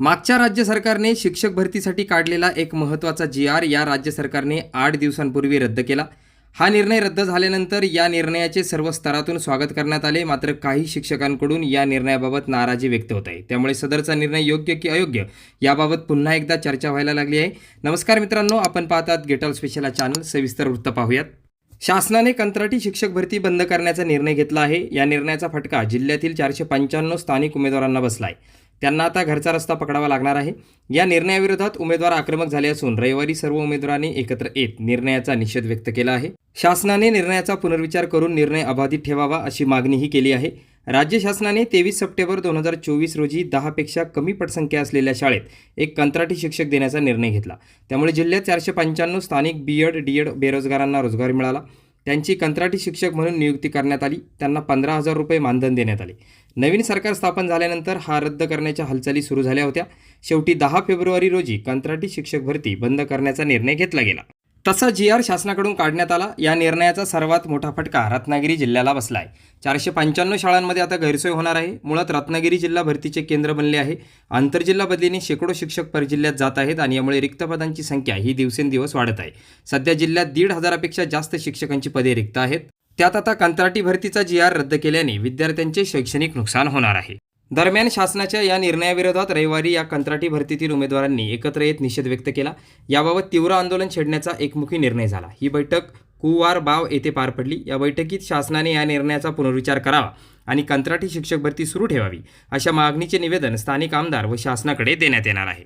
मागच्या राज्य सरकारने शिक्षक भरतीसाठी काढलेला एक महत्त्वाचा जी आर या राज्य सरकारने आठ दिवसांपूर्वी रद्द केला. हा निर्णय रद्द झाल्यानंतर या निर्णयाचे सर्व स्तरातून स्वागत करण्यात आले. मात्र काही शिक्षकांकडून या निर्णयाबाबत नाराजी व्यक्त होत आहे. त्यामुळे सदरचा निर्णय योग्य की अयोग्य याबाबत पुन्हा एकदा चर्चा व्हायला लागली आहे. नमस्कार मित्रांनो आपण पाहतात गेटॉल स्पेशल चॅनल सविस्तर वृत्त पाहूयात. शासनाने कंत्राटी शिक्षक भरती बंद करण्याचा निर्णय घेतला आहे. या निर्णयाचा फटका जिल्ह्यातील चारशे पंच्याण्णव स्थानिक उमेदवारांना बसला आहे त्यांना आता घरचा रस्ता पकडावा लागणार आहे. या निर्णयाविरोधात उमेदवार आक्रमक झाले असून रविवारी सर्व उमेदवारांनी एकत्र येत निर्णयाचा निषेध व्यक्त केला आहे. शासनाने निर्णयाचा पुनर्विचार करून निर्णय अबाधित ठेवावा अशी मागणीही केली आहे. राज्य शासनाने तेवीस सप्टेंबर दोन हजार चोवीस रोजी दहापेक्षा कमी पटसंख्या असलेल्या शाळेत एक कंत्राटी शिक्षक देण्याचा निर्णय घेतला. त्यामुळे जिल्ह्यात चारशे पंच्याण्णव स्थानिक बी एड डी एड बेरोजगारांना रोजगार मिळाला. त्यांची कंत्राटी शिक्षक म्हणून नियुक्ती करण्यात आली. त्यांना पंधरा हजार रुपये मानधन देण्यात आले. नवीन सरकार स्थापन झाल्यानंतर हा रद्द करण्याच्या हालचाली सुरू झाल्या होत्या. शेवटी दहा फेब्रुवारी रोजी कंत्राटी शिक्षक भरती बंद करण्याचा निर्णय घेतला गेला. तसा जी आर शासनाकडून काढण्यात आला या निर्णयाचा सर्वात मोठा फटका रत्नागिरी जिल्ह्याला बसला आहे चारशे पंच्याण्णव शाळांमध्ये आता गैरसोय होणार आहे. मुळात रत्नागिरी जिल्हा भरतीचे केंद्र बनले आहे. आंतरजिल्हा बदलीने शेकडो शिक्षक परजिल्ह्यात जात आहेत आणि यामुळे रिक्त पदांची संख्या ही दिवसेंदिवस वाढत आहे. सध्या जिल्ह्यात दीड हजारापेक्षा जास्त शिक्षकांची पदे रिक्त आहेत. त्यात आता कंत्राटी भरतीचा जी आर रद्द केल्याने विद्यार्थ्यांचे शैक्षणिक नुकसान होणार आहे. दरम्यान शासनाच्या या निर्णयाविरोधात रविवारी या कंत्राटी भरतीतील उमेदवारांनी एकत्र येत निषेध व्यक्त केला. याबाबत तीव्र आंदोलन छेडण्याचा एकमुखी निर्णय झाला. ही बैठक कुवार बाव येथे पार पडली. या बैठकीत शासनाने या निर्णयाचा पुनर्विचार करावा आणि कंत्राटी शिक्षक भरती सुरू ठेवावी अशा मागणीचे निवेदन स्थानिक आमदार व शासनाकडे देण्यात येणार आहे.